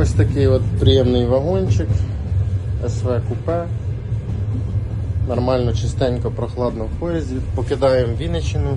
Ось такий от приємний вагончик. СВ купе. Нормально, чистенько, прохладно в поїзді. Покидаємо Вінниччину.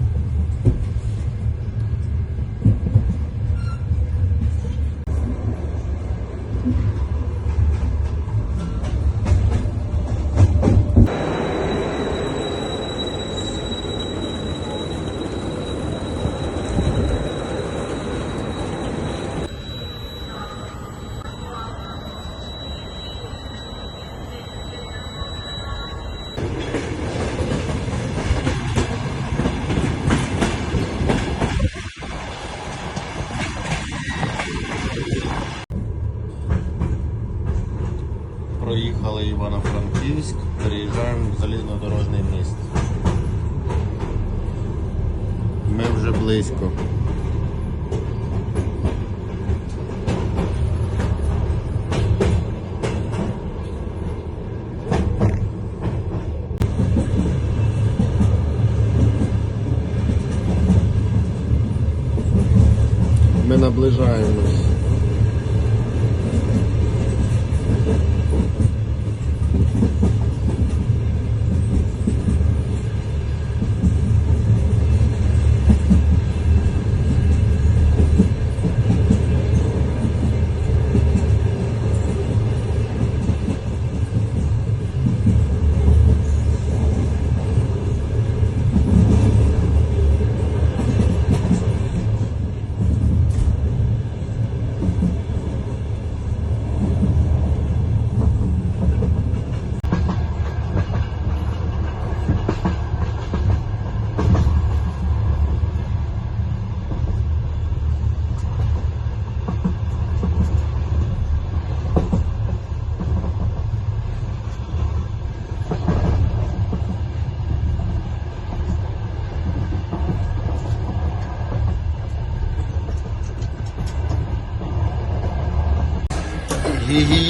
Ми вже близько. Ми наближаємось.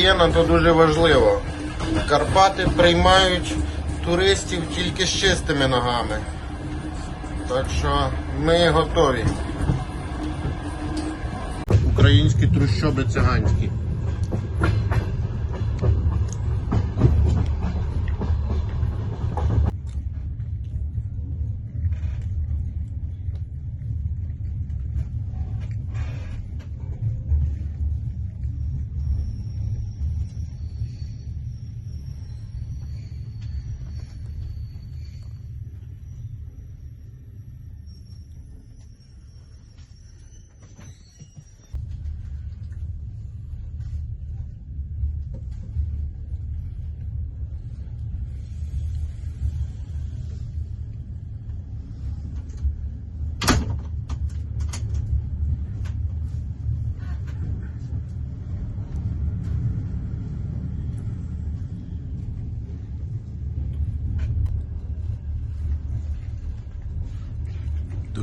Гігієна то дуже важливо. Карпати приймають туристів тільки з чистими ногами. Так що ми готові. Українські трущоби циганські.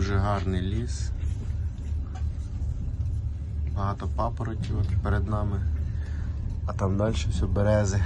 Дуже гарний ліс. Багато папоротів перед нами. А там далі все берези.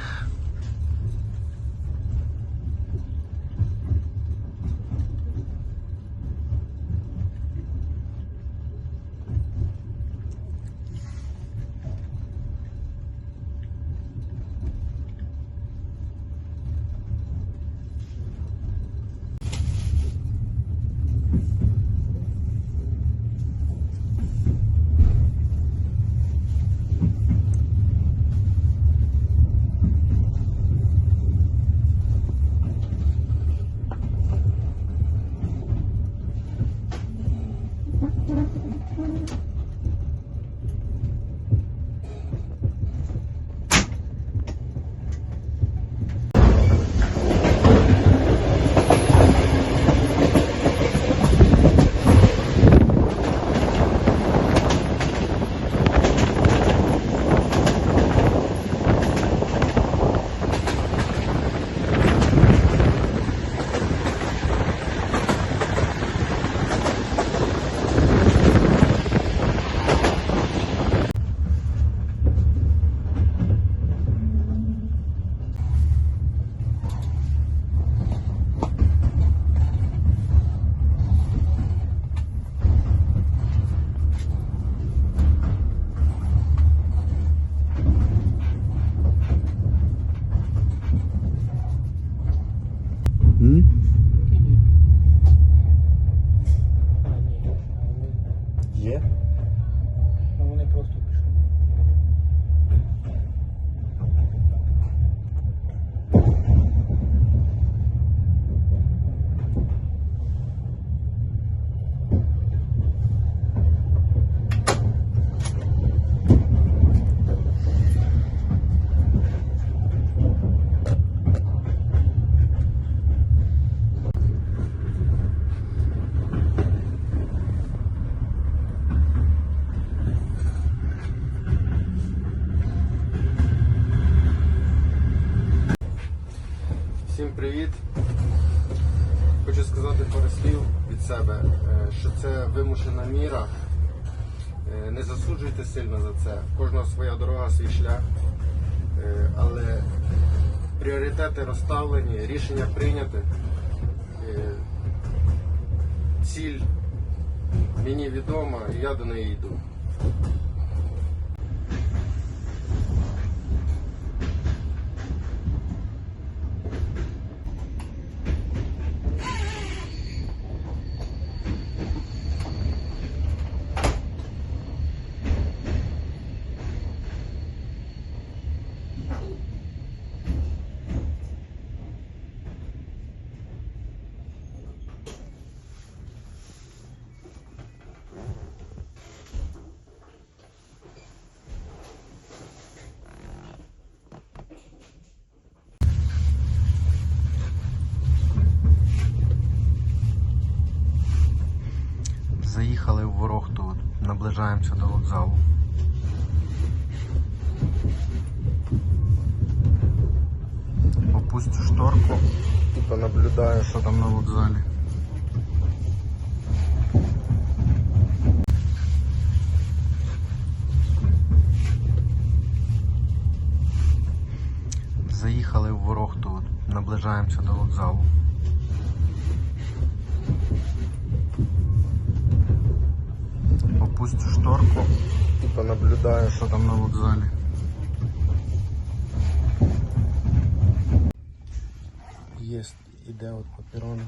Вимушена міра. Е, Не засуджуйте сильно за це. Кожна своя дорога, свій шлях. Е, Але пріоритети розставлені, рішення прийняті. Е, Ціль мені відома і я до неї йду. Заїхали в Ворохту, наближаємося до вокзалу. Опустю шторку і понаблюдаю, що там на вокзалі. Заїхали в Ворохту, наближаємося до вокзалу. Опустю шторку і понаблюдаю, що там на вокзалі. Є, іде от по перону.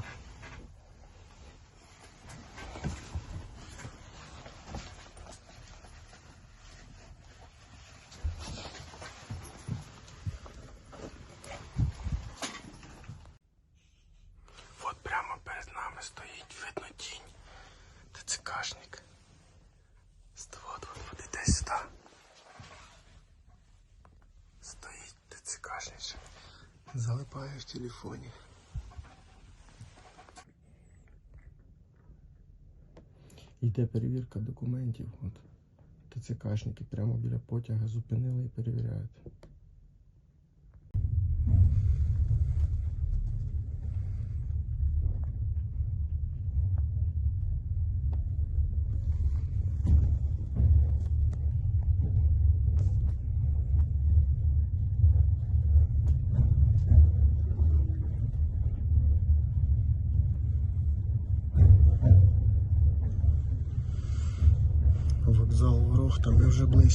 Стоїть Залипаєш в телефоні. Йде перевірка документів. От. ТЦКшники прямо біля потяга зупинили і перевіряють.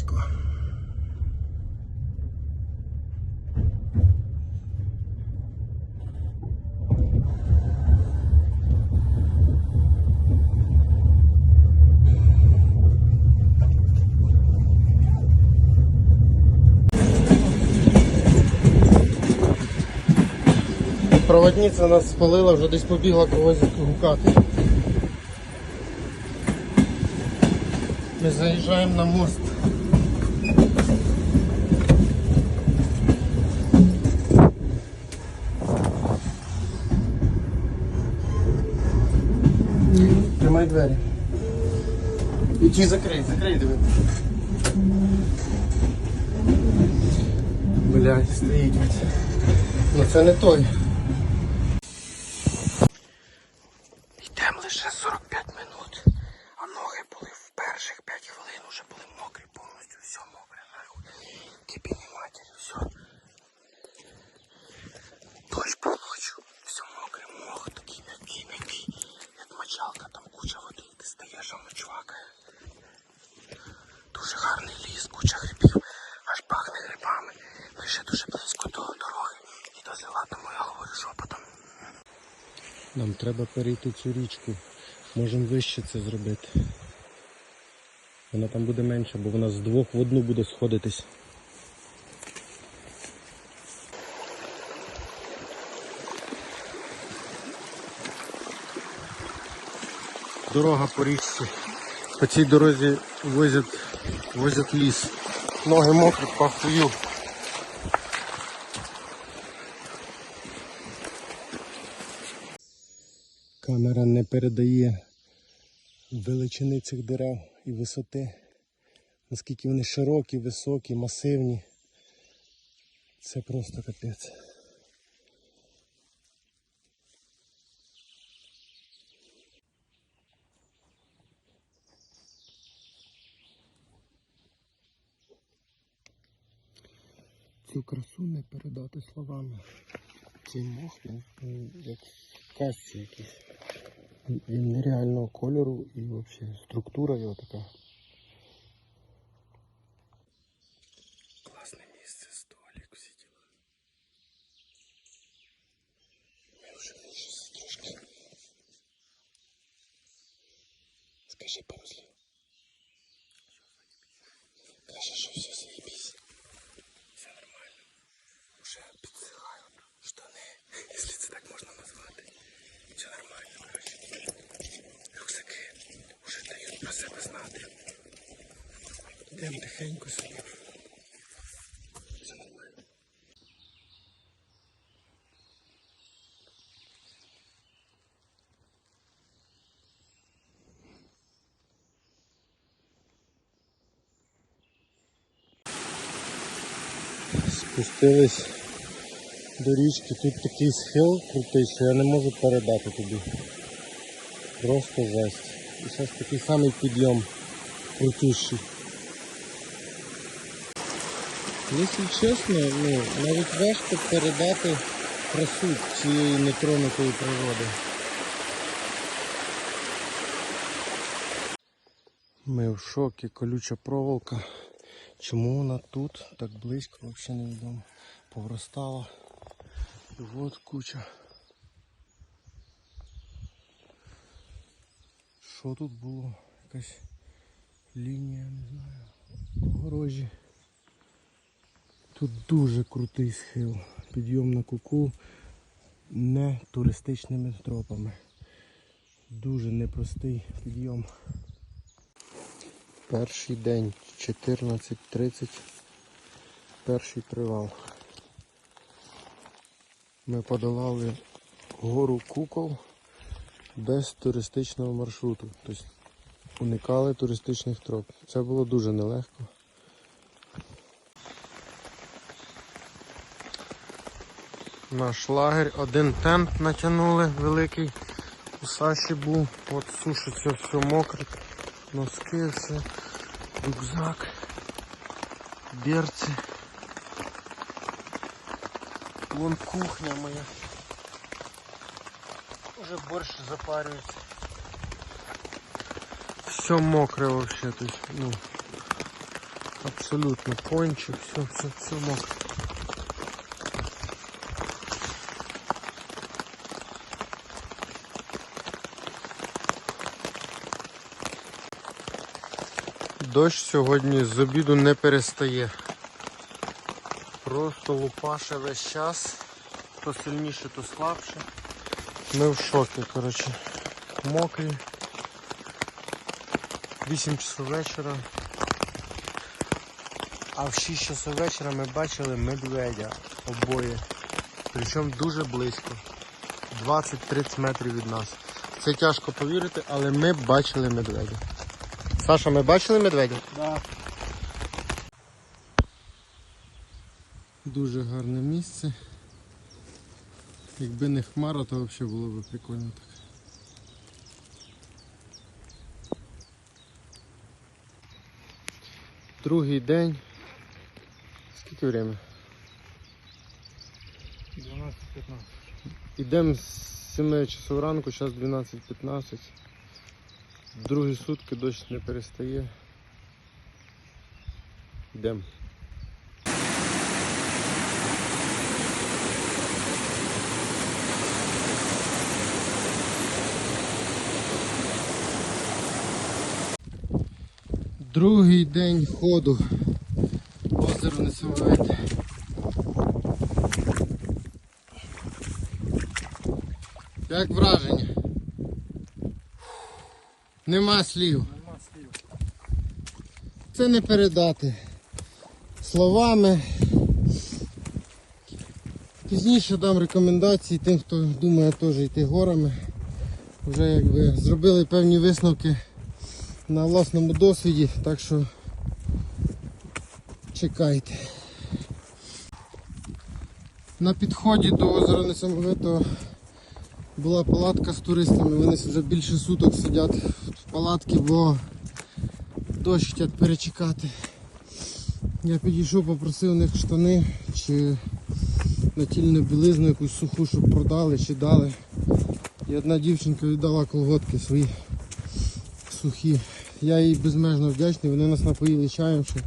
Ми. Проводниця нас спалила, вже десь побігла когось гукати. Ми заїжджаємо на мост. Двері. І чи закрий, закрий диви. Блядь, стоїть. Ну це не той. Йдемо лише 45 минут, а ноги були в перших 5 хвилин уже були мокрі, повністю все мокре, нахуй. Кипіні матері, все. Дощ по ночі, все мокре, мох такий м'який, м'який, як мочалка, там куча води, ти стаєш, а воно чвакає. Дуже гарний ліс, куча грибів, аж пахне грибами. Ми ще дуже близько до дороги. І до села, тому я говорю шепотом. Нам треба перейти цю річку. Можемо вище це зробити. Вона там буде менша, бо вона з двох в одну буде сходитись. Дорога по річці. По цій дорозі возять, возять ліс. Ноги мокрі, пахую. камера не передає величини цих дерев і висоти, наскільки вони широкі, високі, масивні. Це просто капець. Цю красу не передати словами. Цей мох, як в якісь. Він нереального кольору і взагалі структура його така. Класне місце, столик, всі діла. Ми вже щось трошки. Скажи пару слів. Каже, що все заебись. Все нормально. Уже підсихають штани, якщо це так можна назвати. Все нормально, коротше. Рюкзаки вже дають про. Йдемо тихенько собі. Спустились до річки. Тут такий схил крутий, що я не можу передати тобі. Просто жесть. І зараз такий самий підйом крутющий. Якщо чесно, ну, навіть важко передати красу цієї нетронутої природи. Ми в шокі, колюча проволока. Чому вона тут так близько, взагалі невідомо. Повростала. І от куча. Що тут було? Якась лінія, не знаю. Огорожі. Тут дуже крутий схил. Підйом на куку не туристичними тропами. Дуже непростий підйом. Перший день 14.30. Перший привал. Ми подолали гору кукол без туристичного маршруту. Тобто уникали туристичних троп. Це було дуже нелегко. Наш лагерь, один тент натягнули великий. У Саші був, от сушиться все мокре, носки, все, рюкзак, берці. Вон кухня моя. Уже борщ запарюється. Все мокре вообще, то есть, ну, абсолютно пончик, все, все, все мокре. Дощ сьогодні з обіду не перестає. Просто лупаше весь час. То сильніше, то слабше. Ми в шокі, коротше. Мокрі. 8 часов вечора. А в 6 часов вечора ми бачили медведя обоє. Причому дуже близько. 20-30 метрів від нас. Це тяжко повірити, але ми бачили медведя. Саша, ми бачили медведя? Да. Дуже гарне місце. Якби не хмара, то взагалі було б прикольно так. Другий день. Скільки время? 12-15. Йдемо з 7 часов ранку, зараз 12.15. Другі сутки дощ не перестає. Йдемо. Другий день ходу. Озеро Несовете. Як враження? Нема слів. Нема слів. Це не передати словами. Пізніше дам рекомендації тим, хто думає теж йти горами. Вже якби зробили певні висновки на власному досвіді, так що чекайте. На підході до озера Несамовитого була палатка з туристами, вони вже більше суток сидять в палатці, бо дощ хочуть перечекати. Я підійшов, попросив у них штани чи натільну білизну якусь суху, щоб продали чи дали. І одна дівчинка віддала колготки свої сухі. Я їй безмежно вдячний, вони нас напоїли чаєм ще.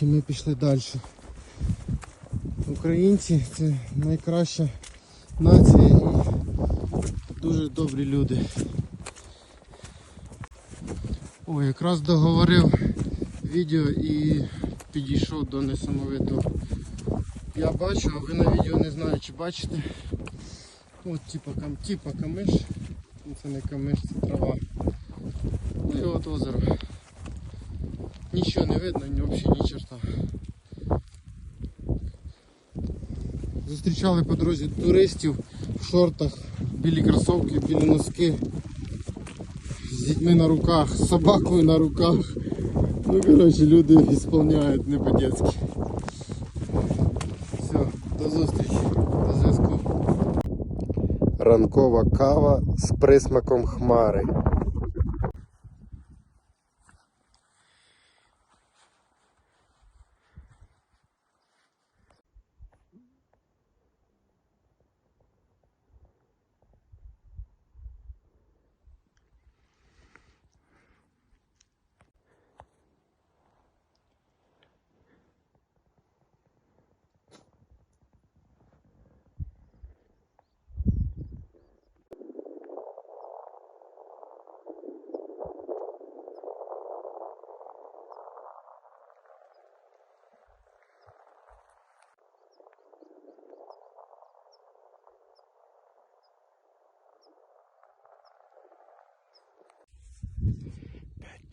І ми пішли далі. Українці це найкраща нація і дуже добрі люди. О, якраз договорив відео і підійшов до несамовитого. Я бачу, а ви на відео не знаю, чи бачите. От типа, кам, типа камиш. Ну, Це не камиш, це трава. Ну і от озеро. Нічого не видно, взагалі ні черта. Зустрічали по дорозі туристів в шортах, білі кросовки, білі носки. З дітьми на руках, з собакою на руках. Ну, коротше, люди ісполняють не по-дєцьки. Все, до зустрічі, до зв'язку. Ранкова кава з присмаком хмари.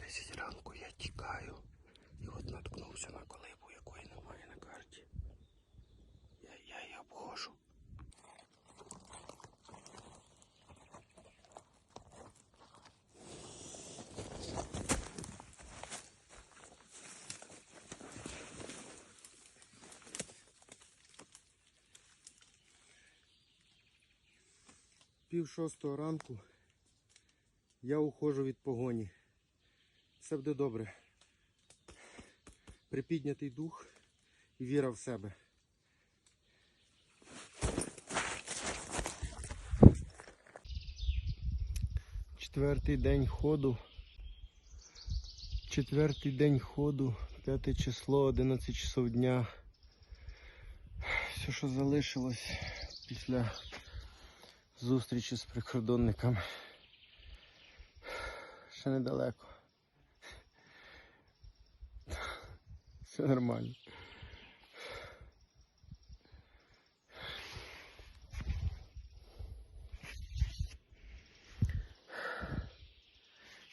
П'ять десять ранку я тікаю і от наткнувся на колибу, якої немає на карті. Я, я її обхожу. Пів шостого ранку я уходжу від погоні. Все буде добре. Припіднятий дух і віра в себе. Четвертий день ходу. Четвертий день ходу, п'яте число, 11 часов дня. Все, що залишилось після зустрічі з прикордонниками. Ще недалеко. Все нормально.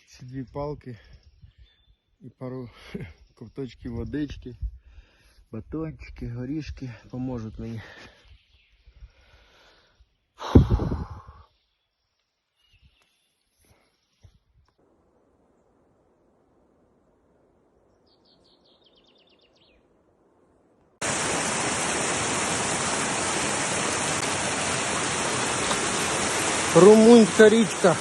Ці дві палки і пару ковточків водички, батончики, горішки поможуть мені. Річка.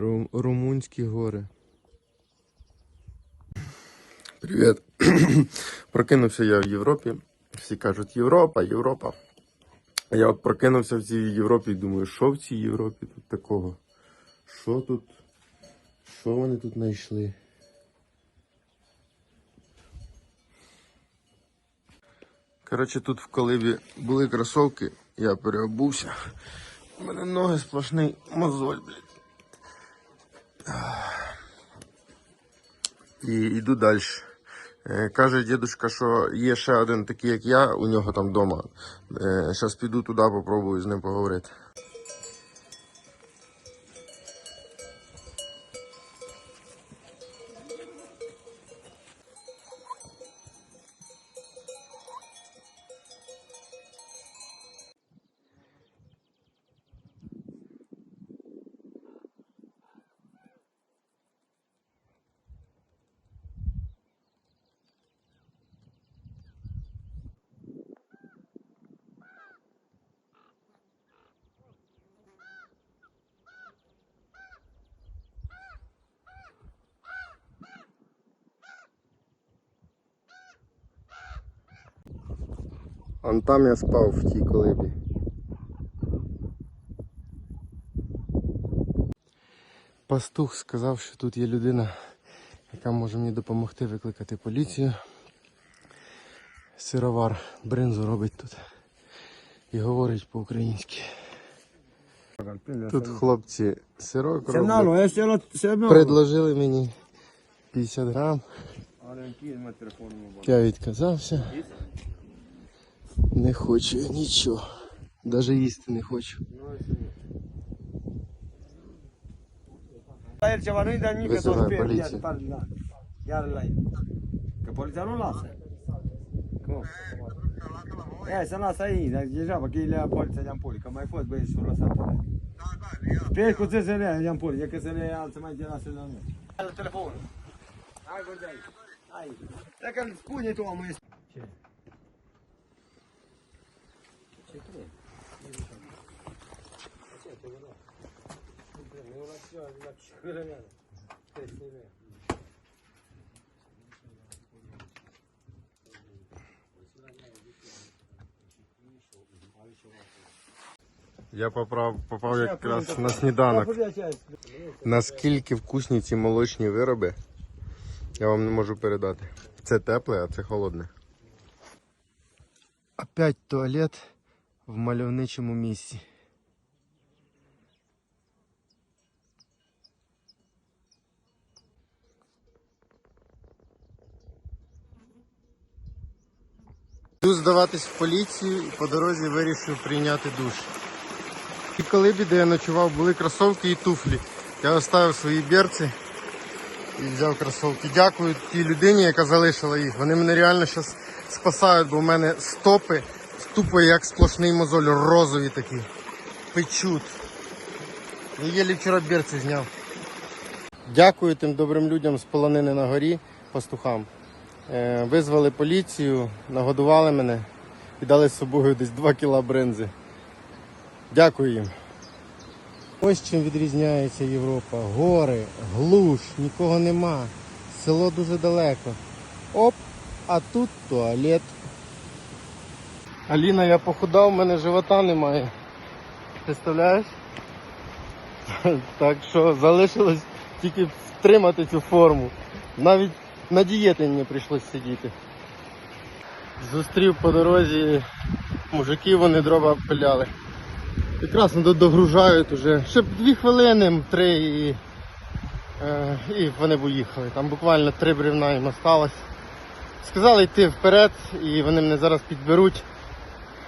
Ру- Румунські гори. Привіт. Прокинувся я в Європі. Всі кажуть Європа, Європа. А я от прокинувся в цій Європі і думаю, що в цій Європі тут такого? Що тут? Що вони тут знайшли? Коротше, тут в колибі були кросовки, я переобувся. У мене ноги сплошний мозоль, блядь. І йду далі. Каже дідусь, що є ще один такий, як я, у нього там вдома. Зараз піду туди, попробую з ним поговорити. Он там я спав в тій колибі. Пастух сказав, що тут є людина, яка може мені допомогти викликати поліцію. Сировар бринзу робить тут і говорить по-українськи. Тут хлопці сирок роблять. Предложили мені 50 грам. Я відказався. Не хочу я нічого. Навіть їсти не хочу. La el ceva nu-i dă nimic, că Vezi, tot la pierd, poliție. iar, par- da. Iar la el. Că poliția nu lasă. Cum? Ia, să lasă aici, dar degeaba, că ele ia poliția de-am poli, că mai fost băieți și-au lăsat ăla. Pe cu ce să le ia de-am poli, e că să le ia alții mai de lasă la noi. Ia telefonul. Hai, bă, de aici. Hai. Dacă îl spune tu, omul este. Ce? Я попав, попав якраз на сніданок. Наскільки вкусні ці молочні вироби, я вам не можу передати. Це тепле, а це холодне. Опять туалет в мальовничому місці. Йду здаватись в поліцію і по дорозі вирішив прийняти душ. І коли де я ночував, були кросовки і туфлі. Я оставив свої берці і взяв кросовки. Дякую тій людині, яка залишила їх. Вони мене реально зараз спасають, бо в мене стопи тупо як сплошний мозоль, розові такі. Печуть. Я єлі вчора берці зняв. Дякую тим добрим людям з полонини на горі, пастухам. Е, Визвали поліцію, нагодували мене і дали з собою десь 2 кіла бринзи. Дякую їм. Ось чим відрізняється Європа. Гори, глуш, нікого нема. Село дуже далеко. Оп, а тут туалет. Аліна, я похудав, в мене живота немає. Представляєш? Так що залишилось тільки втримати цю форму. Навіть на дієти мені прийшлось сидіти. Зустрів по дорозі мужиків, вони дрова пиляли. Тут догружають уже. Ще б дві хвилини, три і, е, і вони б уїхали. Там буквально три бревна їм осталось. Сказали йти вперед і вони мене зараз підберуть,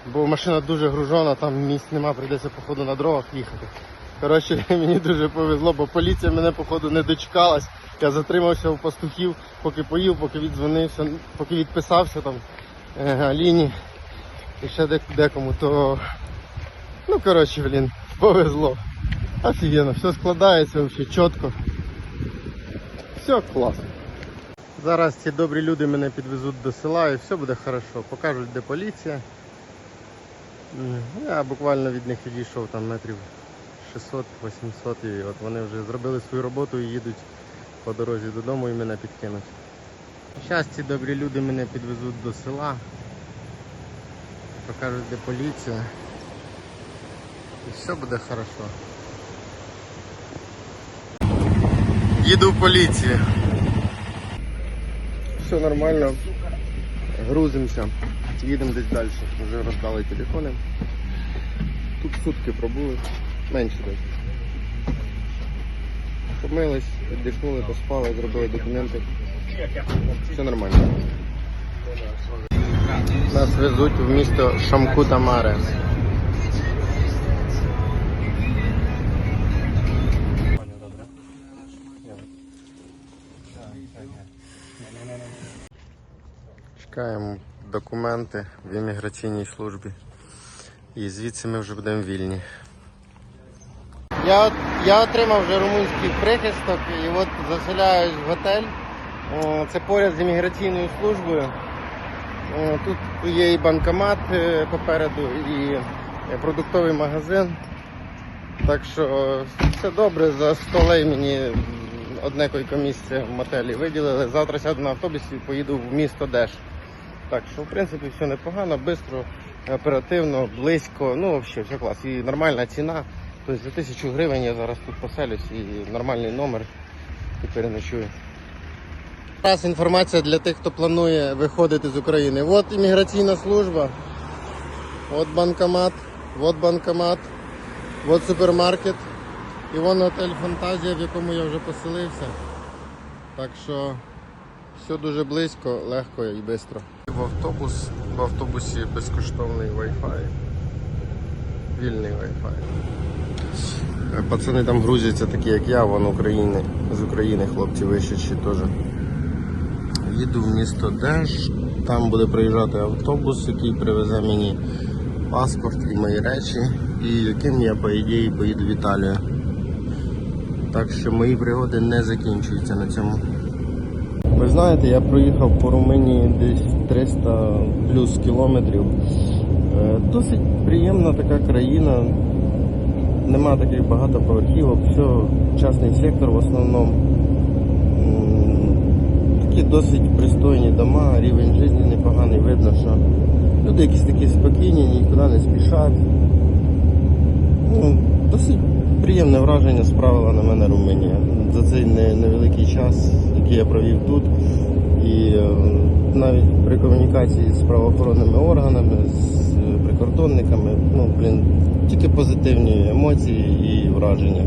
бо машина дуже гружена, там місць нема, прийдеться походу на дровах їхати. Коротше, мені дуже повезло, бо поліція мене походу не дочекалась. Я затримався у пастухів, поки поїв, поки віддзвонився, поки відписався там е, Аліні і ще декому, то Ну, коротше, блін, повезло. Офігенно, все складається взагалі чітко. Все класно. Зараз ці добрі люди мене підвезуть до села і все буде хорошо. Покажуть, де поліція. Я буквально від них відійшов там метрів 600-800 і от вони вже зробили свою роботу і їдуть по дорозі додому і мене підкинуть. Зараз ці добрі люди мене підвезуть до села. Покажуть, де поліція. І все буде хорошо. Їду в поліцію. Все нормально. Грузимося. Їдемо десь далі. Вже роздали телефони. Тут сутки пробули. Менше десь. Помились, віддихнули, поспали, зробили документи. Все нормально. Нас везуть в місто Шамкута Маре. Чекаємо документи в імміграційній службі. І звідси ми вже будемо вільні. Я, я отримав вже румунський прихисток і от заселяюсь в готель. Це поряд з імміграційною службою. Тут є і банкомат е, попереду, і продуктовий магазин. Так що все добре, за 100 лей мені одне койко місце в мотелі виділили. Завтра сяду на автобус і поїду в місто Деш. Так що, в принципі, все непогано, швидко, оперативно, близько, ну взагалі, все клас. І нормальна ціна. Тобто за тисячу гривень я зараз тут поселюсь і нормальний номер і переночую. Раз інформація для тих, хто планує виходити з України. От імміграційна служба, от банкомат, от банкомат, от супермаркет і вон готель Фантазія, в якому я вже поселився. Так що все дуже близько, легко і швидко. В автобус, в автобусі безкоштовний Wi-Fi. Вільний Wi-Fi. Пацани там грузяться такі, як я, вон України. З України хлопці вищачі теж. Їду в місто Деш, там буде приїжджати автобус, який привезе мені паспорт і мої речі, і яким я, по ідеї, поїду в Італію. Так що мої пригоди не закінчуються на цьому. Ви знаєте, я проїхав по Румунії десь 300 плюс кілометрів. Е, Досить приємна така країна. Нема таких багатоповерхівок, все частний сектор в основному. Такі досить пристойні дома, рівень життя непоганий, видно, що люди якісь такі спокійні, нікуди не спішать. Ну, досить приємне враження справила на мене Румунія. За цей невеликий час, який я провів тут. І е, навіть при комунікації з правоохоронними органами, з е, прикордонниками, ну, блін, тільки позитивні емоції і враження.